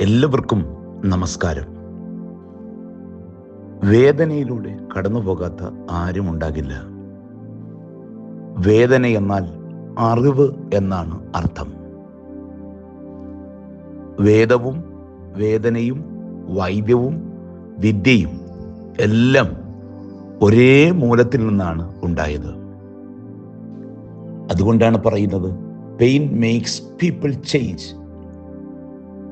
എല്ലാവർക്കും നമസ്കാരം. വേദനയിലൂടെ കടന്നു പോകാത്ത ആരും ഉണ്ടാകില്ല. വേദന എന്നാൽ അറിവ് എന്നാണ് അർത്ഥം. വേദവും വേദനയും വൈദ്യവും വിദ്യയും എല്ലാം ഒരേ മൂലത്തിൽ നിന്നാണ് ഉണ്ടായത്. അതുകൊണ്ടാണ് പറയുന്നത് pain makes people change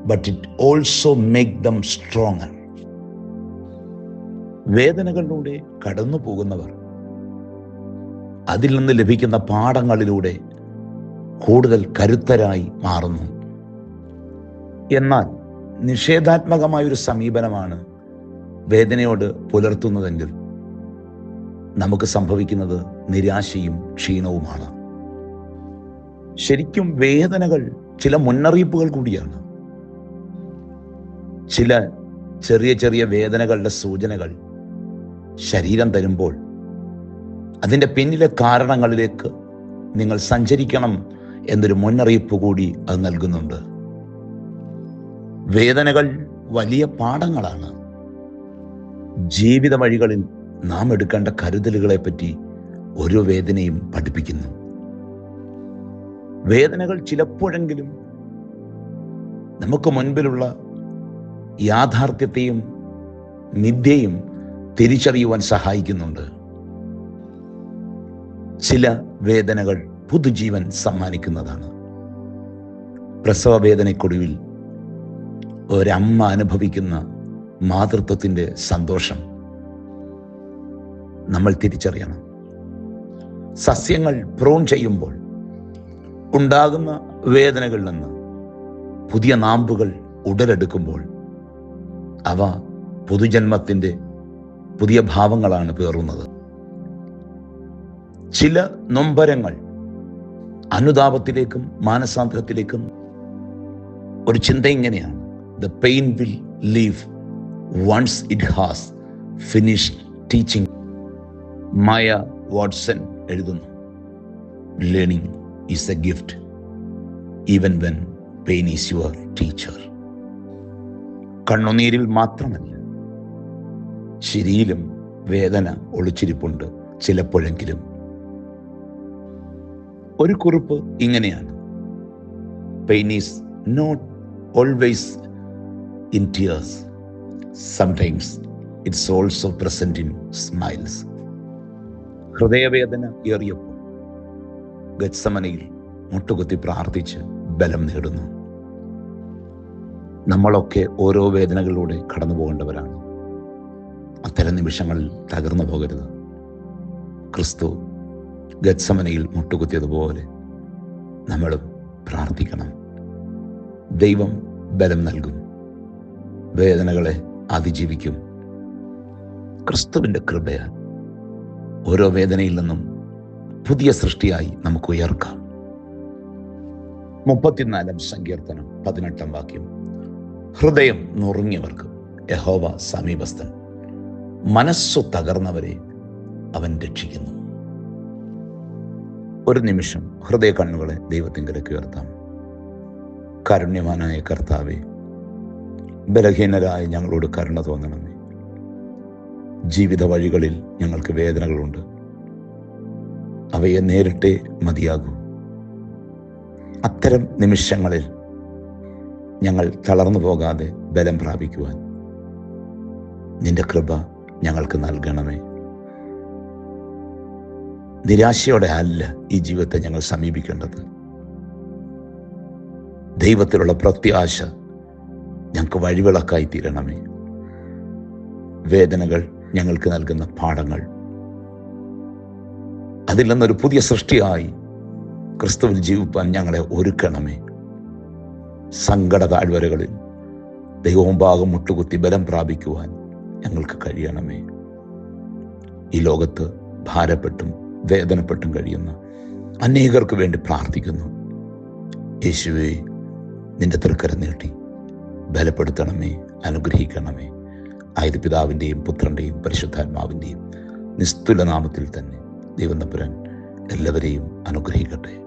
but it also make them stronger വേദനകളിലൂടെ കടന്നു പോകുന്നവർ അതിൽ നിന്ന് ലഭിക്കുന്ന പാഠങ്ങളിലൂടെ കൂടുതൽ കരുത്തരായി മാറുന്നു. എന്നാൽ നിഷേധാത്മകമായ ഒരു സമീപനമാണ് വേദനയോട് പുലർത്തുന്നതെങ്കിൽ നമുക്ക് സംഭവിക്കുന്നത് നിരാശയും ക്ഷീണവുമാണ്. ശരിക്കും വേദനകൾ ചില മുന്നറിയിപ്പുകൾ കൂടിയാണ്. ചില ചെറിയ ചെറിയ വേദനകളുടെ സൂചനകൾ ശരീരം തരുമ്പോൾ അതിന്റെ പിന്നിലെ കാരണങ്ങളിലേക്ക് നിങ്ങൾ സഞ്ചരിക്കണം എന്നൊരു മുന്നറിയിപ്പ് കൂടി അത് നൽകുന്നുണ്ട്. വേദനകൾ വലിയ പാഠങ്ങളാണ്. ജീവിത വഴികളിൽ നാം എടുക്കേണ്ട കരുതലുകളെ പറ്റി ഓരോ വേദനയും പഠിപ്പിക്കുന്നു. വേദനകൾ ചിലപ്പോഴെങ്കിലും നമുക്ക് മുൻപിലുള്ള യാഥാർത്ഥ്യത്തെയും നിദ്യയും തിരിച്ചറിയുവാൻ സഹായിക്കുന്നുണ്ട്. ചില വേദനകൾ പുതുജീവൻ സമ്മാനിക്കുന്നതാണ്. പ്രസവ വേദനയ്ക്കൊടുവിൽ ഒരമ്മ അനുഭവിക്കുന്ന മാതൃത്വത്തിന്റെ സന്തോഷം നമ്മൾ തിരിച്ചറിയണം. സസ്യങ്ങൾ പ്രോൺ ചെയ്യുമ്പോൾ ഉണ്ടാകുന്ന വേദനകളിൽ നിന്ന് പുതിയ നാമ്പുകൾ ഉടലെടുക്കുമ്പോൾ അവ പുതുജന്മത്തിന്റെ പുതിയ ഭാവങ്ങളാണ് പേറുന്നത്. ചില നൊമ്പരങ്ങൾ അനുതാപത്തിലേക്കും മാനസാന്തരത്തിലേക്കും ഒരു ചിന്ത ഇങ്ങനെയാണ്. The pain will leave once it has finish teaching Maya Watson എഴുതുന്നു. Learning is a gift even when pain is your teacher കണ്ണുനീരിൽ മാത്രമല്ല ശരിയിലും വേദന ഒളിച്ചിരിപ്പുണ്ട് ചിലപ്പോഴെങ്കിലും. ഒരു കുറിപ്പ് ഇങ്ങനെയാണ്. Pain is not always in tears sometimes it's also present in smiles ഹൃദയവേദന ഏറിയപ്പോൾ ഗത്സമനയിൽ മുട്ടുകുത്തി പ്രാർത്ഥിച്ച് ബലം നേടുന്നു. നമ്മളൊക്കെ ഓരോ വേദനകളിലൂടെ കടന്നു പോകേണ്ടവരാണ്. അത്തരം നിമിഷങ്ങളിൽ തകർന്നു പോകരുത്. ക്രിസ്തു ഗത്സമനയിൽ മുട്ടുകുത്തിയതുപോലെ നമ്മളും പ്രാർത്ഥിക്കണം. ദൈവം ബലം നൽകും. വേദനകളെ അതിജീവിക്കും. ക്രിസ്തുവിന്റെ കൃപയാൽ ഓരോ വേദനയിൽ നിന്നും പുതിയ സൃഷ്ടിയായി നമുക്ക് ഉയർക്കാം. മുപ്പത്തിനാലാം സങ്കീർത്തനം പതിനെട്ടാം വാക്യം. ഹൃദയം നുറുങ്ങിയവർക്ക് യഹോവ സമീപസ്ഥൻ. മനസ്സു തകർന്നവരെ അവൻ രക്ഷിക്കുന്നു. ഒരു നിമിഷം ഹൃദയ കണ്ണുകളെ ദൈവത്തിങ്കലേക്ക് ഉയർത്താം. കാരുണ്യവാനായ കർത്താവെ ബലഹീനരായ ഞങ്ങളോട് കരുണ തോന്നണമേ. ജീവിത വഴികളിൽ ഞങ്ങൾക്ക് വേദനകളുണ്ട്. അവയെ നേരിട്ടേ മതിയാകൂ. അത്തരം നിമിഷങ്ങളിൽ ഞങ്ങൾ തളർന്നു പോകാതെ ബലം പ്രാപിക്കുവാൻ. നിന്റെ കൃപ ഞങ്ങൾക്ക് നൽകണമേ. നിരാശയോടെ അല്ല ഈ ജീവിതത്തെ ഞങ്ങൾ സമീപിക്കേണ്ടത്. ദൈവത്തിലുള്ള പ്രത്യാശ ഞങ്ങൾക്ക് വഴിവിളക്കായി തീരണമേ. വേദനകൾ ഞങ്ങൾക്ക് നൽകുന്ന പാഠങ്ങൾ. അതിൽ നിന്നൊരു പുതിയ സൃഷ്ടിയായി ക്രിസ്തുവിൽ ജീവിപ്പാൻ ഞങ്ങളെ ഒരുക്കണമേ. സങ്കട താഴ്വരകളിൽ ദൈവമുമ്പാകം മുട്ടുകുത്തി ബലം പ്രാപിക്കുവാൻ ഞങ്ങൾക്ക് കഴിയണമേ. ഈ ലോകത്ത് ഭാരപ്പെട്ടും വേദനപ്പെട്ടും കഴിയുന്ന അനേകർക്ക് വേണ്ടി പ്രാർത്ഥിക്കുന്നു. യേശുവെ നിന്റെ തൃക്കര നീട്ടി ബലപ്പെടുത്തണമേ അനുഗ്രഹിക്കണമേ. ആയത് പിതാവിന്റെയും പുത്രന്റെയും പരിശുദ്ധാത്മാവിന്റെയും നിസ്തുല നാമത്തിൽ തന്നെ ദൈവം തമ്പുരാൻ എല്ലാവരെയും അനുഗ്രഹിക്കട്ടെ.